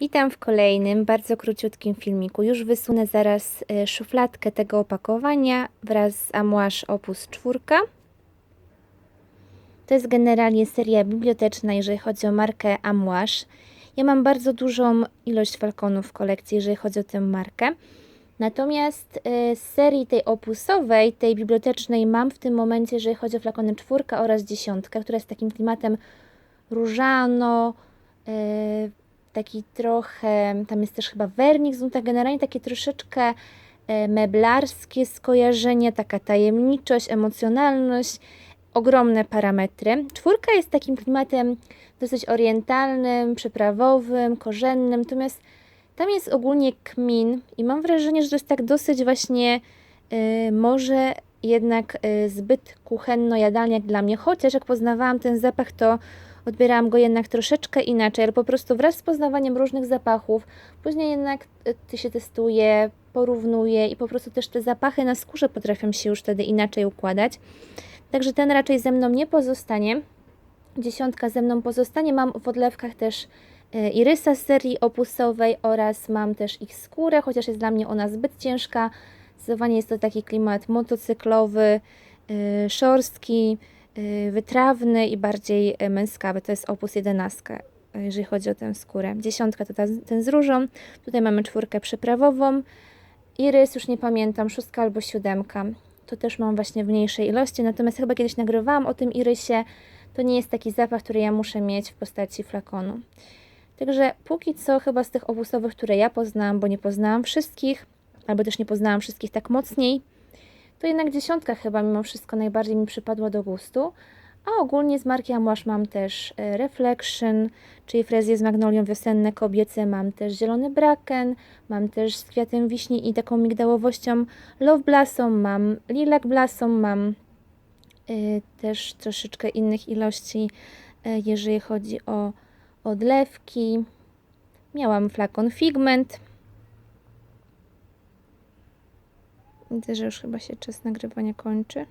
Witam w kolejnym, bardzo króciutkim filmiku. Już wysunę zaraz e, szufladkę tego opakowania wraz z Amouage Opus 4. To jest generalnie seria biblioteczna, jeżeli chodzi o markę Amouage. Ja mam bardzo dużą ilość falconów w kolekcji, jeżeli chodzi o tę markę. Natomiast e, z serii tej opusowej, tej bibliotecznej mam w tym momencie, jeżeli chodzi o flakony czwórka oraz dziesiątka, która jest takim klimatem różano, e, taki trochę, tam jest też chyba wernik, są tak generalnie takie troszeczkę e, meblarskie skojarzenie, taka tajemniczość, emocjonalność, ogromne parametry. Czwórka jest takim klimatem dosyć orientalnym, przyprawowym, korzennym, natomiast tam jest ogólnie kmin i mam wrażenie, że to jest tak dosyć właśnie y, może jednak y, zbyt kuchenno-jadalnie jak dla mnie, chociaż jak poznawałam ten zapach, to odbierałam go jednak troszeczkę inaczej, ale po prostu wraz z poznawaniem różnych zapachów, później jednak y, ty się testuje, porównuje i po prostu też te zapachy na skórze potrafią się już wtedy inaczej układać. Także ten raczej ze mną nie pozostanie. Dziesiątka ze mną pozostanie. Mam w odlewkach też e, irysa z serii opusowej oraz mam też ich skórę, chociaż jest dla mnie ona zbyt ciężka. Zdecydowanie jest to taki klimat motocyklowy, e, szorstki, e, wytrawny i bardziej e, męskawy. To jest opus 11, e, jeżeli chodzi o tę skórę. Dziesiątka to ta, ten z różą. Tutaj mamy czwórkę przyprawową. Irys, już nie pamiętam, szóstka albo siódemka. To też mam właśnie w mniejszej ilości, natomiast chyba kiedyś nagrywałam o tym irysie. To nie jest taki zapach, który ja muszę mieć w postaci flakonu. Także póki co chyba z tych opusowych, które ja poznałam, bo nie poznałam wszystkich, albo też nie poznałam wszystkich tak mocniej, to jednak dziesiątka chyba mimo wszystko najbardziej mi przypadła do gustu. A ogólnie z marki Amouage mam też e, Reflection, czyli frezje z magnolią wiosenne kobiece, mam też zielony braken, mam też z kwiatem wiśni i taką migdałowością Love Blossom, mam Lilac Blossom, mam y, też troszeczkę innych ilości, y, jeżeli chodzi o odlewki. Miałam flakon Figment. Widzę, że już chyba się czas nagrywania kończy.